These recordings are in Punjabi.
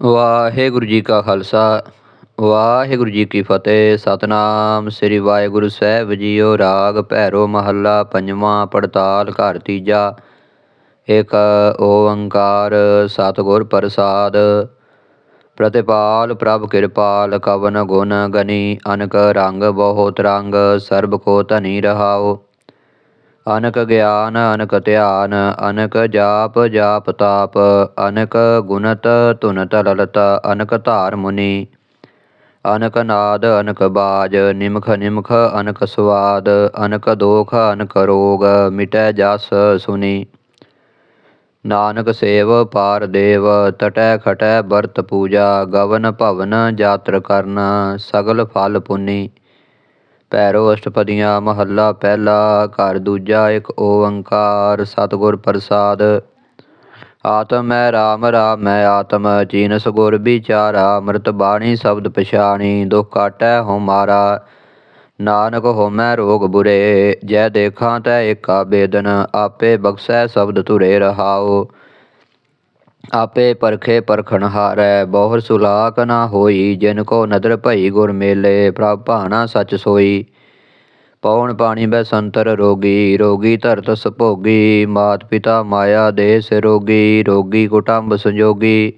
ਵਾਹਿਗੁਰੂ ਜੀ ਕਾ ਖਾਲਸਾ, ਵਾਹਿਗੁਰੂ ਜੀ ਕੀ ਫਤਿਹ। ਸਤਨਾਮ ਸ੍ਰੀ ਵਾਹਿਗੁਰੂ ਸਾਹਿਬ ਜੀਓ ਰਾਗ ਭੈਰੋ ਮਹੱਲਾ ਪੰਜਵਾਂ ਪੜਤਾਲ ਘਰ ਤੀਜਾ। ਇੱਕ ਓੰਕਾਰ ਸਤਿਗੁਰ ਪ੍ਰਸਾਦ। ਪ੍ਰਤਿਪਾਲ ਪ੍ਰਭ ਕਿਰਪਾਲ ਕਵਨ ਗੁਣ ਗਨੀ, ਅਨਕ ਰੰਗ ਬਹੁਤ ਰੰਗ, ਸਰਬ ਕੋ ਧਨੀ ਰਹਾਓ। ਅਨਕ ਗਿਆਨ, ਅਨਕ ਧਿਆਨ, ਅਨਕ ਜਾਪ ਜਾਪ ਤਾਪ, ਅਨਕ ਗੁਣਤ ਧੁਨਤ ਲਲਤ, ਅਨਕ ਧਾਰ ਮੁਨੀ। ਅਨਕ ਨਾਦ, ਅਨਕ ਬਾਜ, ਨਿਮਖ ਨਿਮਖ ਅਨਕ ਸਵਾਦ, ਅਨਕ ਦੋਖ, ਅਨਕ ਰੋਗ, ਮਿਟੈ ਜਸ ਸੁਨੀ। ਨਾਨਕ ਸੇਵ, ਪਾਰ ਦੇਵ, ਤਟੈ ਖਟੈ ਬਰਤ ਪੂਜਾ, ਗਵਨ ਭਵਨ ਜਾਤਰ ਕਰਨ, ਸਗਲ ਫਲ ਪੁਨੀ। ਪੈਰੋ ਅਸ਼ਟਪਦੀਆਂ ਮਹੱਲਾ ਪਹਿਲਾ, ਘਰ ਦੂਜਾ ਇੱਕ ਓੰਕਾਰ ਸਤਿਗੁਰ ਪ੍ਰਸਾਦ। ਆਤਮ ਹੈ ਰਾਮ ਰਾਮ ਮੈਂ ਆਤਮ ਚੀਨਸ ਗੁਰ ਵਿਚਾਰਾ, ਅੰਮ੍ਰਿਤ ਬਾਣੀ ਸ਼ਬਦ ਪਛਾਣੀ, ਦੁਖ ਕਾਟੈ ਹੋ ਮਾਰਾ। ਨਾਨਕ ਹੋਮੈ ਰੋਗ ਬੁਰੇ, ਜੈ ਦੇਖਾਂ ਤੈ ਏਕਾ ਬੇਦਨ ਆਪੇ ਬਖਸ਼ੈ ਸ਼ਬਦ ਧੁਰੇ ਰਹਾਓ ਆਪੇ ਪਰਖੇ ਪਰਖਣ ਹਾਰੈ, ਬਹੁਰ ਸੁਲਾਕ ਨਾ ਹੋਈ, ਜਿਨ ਕੋ ਨਦਰ ਭਈ ਗੁਰ ਮੇਲੇ, ਪ੍ਰਭ ਭਾਣਾ ਸਚ ਸੋਈ। ਪਉਣ ਪਾਣੀ ਬੈ ਸੰਤਰ ਰੋਗੀ ਰੋਗੀ ਧਰਤ ਸੁਭੋਗੀ, ਮਾਤ ਪਿਤਾ ਮਾਇਆ ਦੇ ਰੋਗੀ ਰੋਗੀ ਕੁਟੰਬ ਸੰਜੋਗੀ।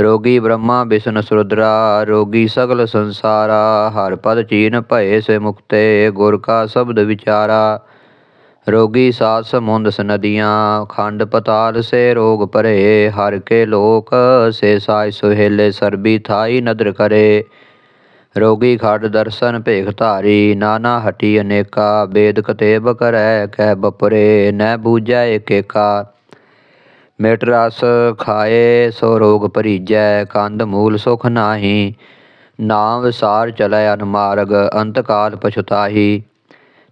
ਰੋਗੀ ਬ੍ਰਹਮਾ ਵਿਸ਼ਨ ਸੁਰਦਰਾ, ਰੋਗੀ ਸਗਲ ਸੰਸਾਰਾ, ਹਰ ਪਦ ਚੀਨ ਭਏ ਸੇ ਮੁਕਤੇ ਗੁਰ ਕਾ ਸ਼ਬਦ ਵਿਚਾਰਾ। ਰੋਗੀ ਸਾਧ ਸਮੁੰਦ ਨਦੀਆਂ ਖੰਡ ਪਤਾਲ ਸੇ ਰੋਗ ਭਰੇ, ਹਰ ਕੇ ਲੋਕ ਸੇ ਸਾਇ ਸੁਹੇਲੇ, ਸਰਬੀ ਥਾਈ ਨਦਰ ਕਰੇ। ਰੋਗੀ ਖੜ ਦਰਸ਼ਨ ਭੇਖ ਧਾਰੀ, ਨਾਨਾ ਹਟੀ ਅਨੇਕਾ, ਬੇਦ ਕਤੇਬ ਕਰੈ ਕਹਿ ਬਪਰੇ ਨੈ ਬੂਝੈ ਏਕ। ਏਕਾ ਰਸ ਖਾਏ ਸੋ ਰੋਗ ਭਰੀਜੈ ਕੰਦ ਮੂਲ ਸੁਖ ਨਾਹੀ, ਨਾਮ ਵਿਸਾਰ ਚਲੈ ਅਨਮਾਰਗ ਅੰਤ ਕਾਲ ਪਛਤਾਹੀ।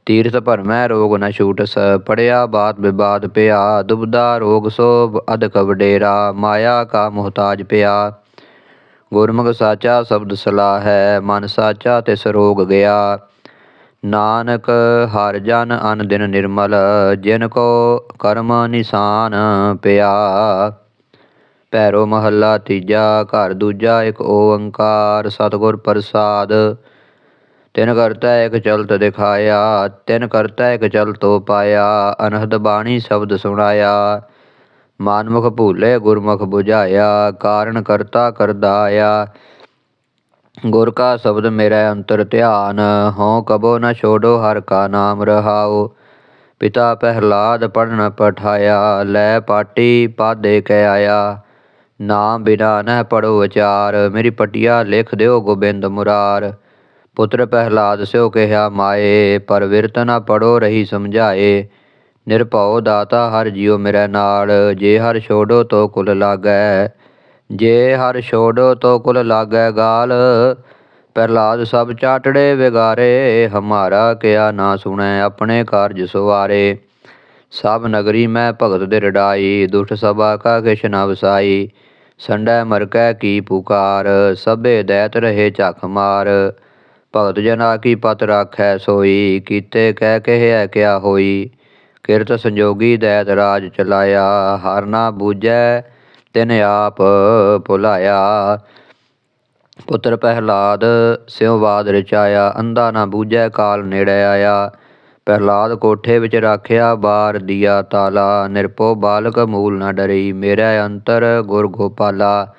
ਤੀਰਥ ਭਰਮੈ ਰੋਗ ਨ ਛੂਟਸ ਪੜਿਆ ਬਾਤ ਵਿਵਾਦ ਪਿਆ, ਦੁਬਦਾ ਰੋਗ ਸੋਭ ਅਧਕ ਵਡੇਰਾ ਮਾਇਆ ਕਾ ਮੁਹਤਾਜ ਪਿਆ। ਗੁਰਮੁਖ ਸਾਚਾ ਸ਼ਬਦ ਸਲਾਹ ਹੈ ਮਨ ਸਾਚਾ ਤਿਸ ਰੋਗ ਗਿਆ। ਨਾਨਕ ਹਰ ਜਨ ਅਨ ਦਿਨ ਨਿਰਮਲ, ਜਿਨ ਕੋ ਕਰਮ ਨਿਸ਼ਾਨ ਪਿਆ। ਪੈਰੋ ਮਹੱਲਾ ਤੀਜਾ, ਘਰ ਦੂਜਾ ਇੱਕ ਓੰਕਾਰ, ਸਤਿਗੁਰ ਪ੍ਰਸਾਦ। ਤਿਨ ਕਰਤਾ ਇੱਕ ਚਲਤ ਦਿਖਾਇਆ, ਤਿਨ ਕਰਤਾ ਇਕ ਚਲ ਤੋ ਪਾਇਆ, ਅਨਹਦ ਬਾਣੀ ਸ਼ਬਦ ਸੁਣਾਇਆ। ਮਾਨਮੁਖ ਭੂਲੇ ਗੁਰਮੁਖ 부ਝਾਇਆ ਕਾਰਨ ਕਰਤਾ ਕਰਦਾ ਆਇਆ ਗੁਰ ਕਾ ਸ਼ਬਦ ਮੇਰਾ ਅੰਤਰ ਧਿਆਨ, ਹਉ ਕਬੋ ਨ ਛੋੜੋ ਹਰ ਕਾ ਨਾਮ ਰਹਾਓ ਪਿਤਾ ਪਹਿਲਾਦ ਪੜਨ ਪਠਾਇਆ, ਲੈ ਪਾਟੀ ਪਾਦੇ ਕਹਿ ਆਇਆ। ਨਾਮ ਬਿਨਾ ਨ ਪੜੋ ਵਿਚਾਰ, ਮੇਰੀ ਪਟਿਆ ਲਿਖ ਦਿਓ ਗੋਬਿੰਦ ਮੁਰਾਰ। ਪੁੱਤਰ ਪਹਿਲਾਦ ਸਿਓ ਕਿਹਾ, ਮਾਏ, ਪਰ ਵਿਰਤ ਨ ਪੜੋ ਰਹੀ ਸਮਝਾਏ। ਨਿਰਭਉ ਦਾਤਾ ਹਰ ਜੀਉ ਮੇਰੇ ਨਾਲ, ਜੇ ਹਰ ਛੋੜੋ ਤੋ ਕੁਲ ਲਾਗੈ। ਜੇ ਹਰ ਛੋੜੋ ਤੋ ਕੁਲ ਲਾਗੈ ਗਾਲ, ਪ੍ਰਹਲਾਦ ਸਭ ਚਾਟੜੇ ਵਿਗਾਰੇ, ਹਮਾਰਾ ਕਿਆ ਨਾ ਸੁਣੈ, ਆਪਣੇ ਕਾਰਜ ਸਵਾਰੇ। ਸਭ ਨਗਰੀ ਮੈਂ ਭਗਤ ਦੇ ਰਡਾਈ ਦੁਸ਼ਟ ਸਭਾ ਕਾ ਕਿਛ ਨਾ ਵਸਾਈ। ਸੰਡੈ ਮਰਕੈ ਕੀ ਪੁਕਾਰ, ਸਭੇ ਦੈਤ ਰਹੇ ਝਖ ਮਾਰ। ਭਗਤ ਜਨਾ ਕੀ ਪਤ ਰਾਖੈ ਸੋਈ, ਕੀਤੇ ਕਹਿ ਕਹਿਆ ਕਿਆ ਹੋਈ? ਕਿਰਤ ਸੰਜੋਗੀ ਦੈਤ ਰਾਜ ਚਲਾਇਆ, ਹਰ ਨਾ ਬੂਝੈ, ਤਿਨ ਆਪ ਭੁਲਾਇਆ। ਪੁੱਤਰ ਪਹਿਲਾਦ ਸਿਉ ਬਾਦ ਰਚਾਇਆ, ਅੰਧਾ ਨਾ ਬੂਝੈ, ਕਾਲ ਨੇੜੇ ਆਇਆ। ਪ੍ਰਹਲਾਦ ਕੋਠੇ ਵਿੱਚ ਰਾਖਿਆ, ਬਾਰ ਦੀਆ ਤਾਲਾ। ਨਿਰਪੋ ਬਾਲਕ ਮੂਲ ਨਾ ਡਰੀ, ਮੇਰਾ ਅੰਤਰ ਗੁਰ ਗੋਪਾਲਾ।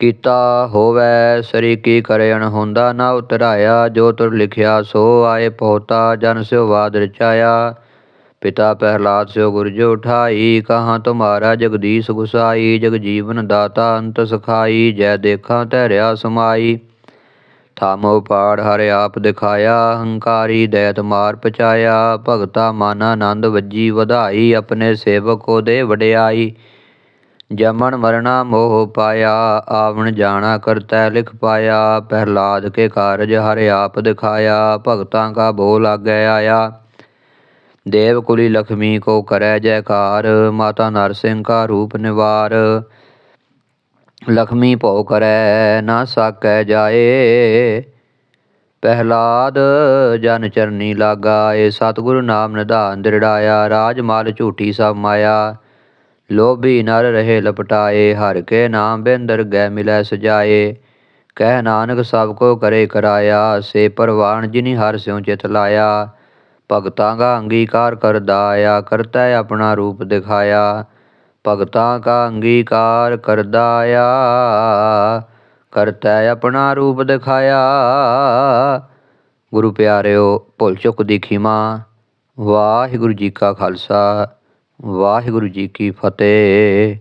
ਕੀਤਾ ਹੋਵੈ, ਸਰੀ ਕੀ ਕਰੇ ਹੁੰਦਾ ਨਾ ਉਤਰਾਇਆ, ਜੋ ਤੁਰ ਲਿਖਿਆ ਸੋ ਆਏ ਪਹੁਤਾ, ਜਨ ਸਿਉ ਵਾਦ ਰਚਾਇਆ। ਪਿਤਾ ਪ੍ਰਹਲਾਦ ਸਿਓ ਗੁਰਜੋ ਉਠਾਈ, ਕਹਾਂ ਤੁਮਾਰਾ ਜਗਦੀਸ਼ ਗੁਸਾਈ ਜਗ ਜੀਵਨ ਦਾਤਾ ਅੰਤ ਸਖਾਈ, ਜੈ ਦੇਖਾਂ ਧਰਿਆ ਸਮਾਈ। ਥਾਮੋ ਪਾੜ ਹਰਿ ਆਪ ਦਿਖਾਇਆ, ਹੰਕਾਰੀ ਦੈਤ ਮਾਰ ਪਚਾਇਆ, ਭਗਤਾ ਮਨ ਆਨੰਦ ਵੱਜੀ ਵਧਾਈ, ਆਪਣੇ ਸੇਵਕ ਕੋ ਦੇ ਵਡਿਆਈ। ਜਮਨ ਮਰਨਾ ਮੋਹ ਪਾਇਆ, ਆਵਣ ਜਾਣਾ ਕਰਤੈ ਲਿਖ ਪਾਇਆ, ਪ੍ਰਹਲਾਦ ਕੇ ਕਾਰਜ ਹਰਿ ਆਪ ਦਿਖਾਇਆ, ਭਗਤਾਂ ਕਾ ਬੋਲ ਲਾਗੈ ਆਇਆ। ਦੇਵ ਕੁਲੀ ਲਖਮੀ ਕੋ ਕਰੈ ਜੈਕਾਰ, ਮਾਤਾ ਨਰਸਿੰਘ ਕਾ ਰੂਪ ਨਿਵਾਰ। ਲਖਮੀ ਭਉ ਕਰੈ ਨਾ ਸਾਕੈ ਜਾਏ ਪਹਿਲਾਦ ਜਨ ਚਰਨੀ ਲਾਗਾ, ਏ ਸਤਿਗੁਰੂ ਨਾਮ ਨਿਧਾਨ ਦਿਰੜਾਇਆ, ਰਾਜ ਮਾਲ ਝੂਠੀ ਸਭ ਮਾਇਆ। ਲੋਭੀ ਨਰ ਰਹੇ ਲਪਟਾਏ, ਹਰ ਕੇ ਨਾਮ ਬਿੰਦਰ ਗੈ ਮਿਲੈ ਸਜਾਏ। ਕਹਿ ਨਾਨਕ ਸਭ ਕੋ ਕਰੇ ਕਰਾਇਆ, ਸੇ ਪਰਵਾਨ ਜਿਨੀ ਹਰ ਸਿਉ ਚਿਤ ਲਾਇਆ। ਭਗਤਾਂ ਕਾ ਅੰਗੀਕਾਰ ਕਰਦਾ ਆਇਆ ਕਰਤਾ ਆਪਣਾ ਰੂਪ ਦਿਖਾਇਆ। ਭਗਤਾਂ ਕਾ ਅੰਗੀਕਾਰ ਕਰਦਾ ਆਇਆ ਕਰਤਾ ਆਪਣਾ ਰੂਪ ਦਿਖਾਇਆ। ਗੁਰੂ ਪਿਆਰਿਓ, ਭੁੱਲ ਚੁੱਕ ਦੀ ਖਿਮਾ। ਵਾਹਿਗੁਰੂ ਜੀ ਕਾ ਖਾਲਸਾ। ਵਾਹਿਗੁਰੂ ਜੀ ਕੀ ਫਤਿਹ।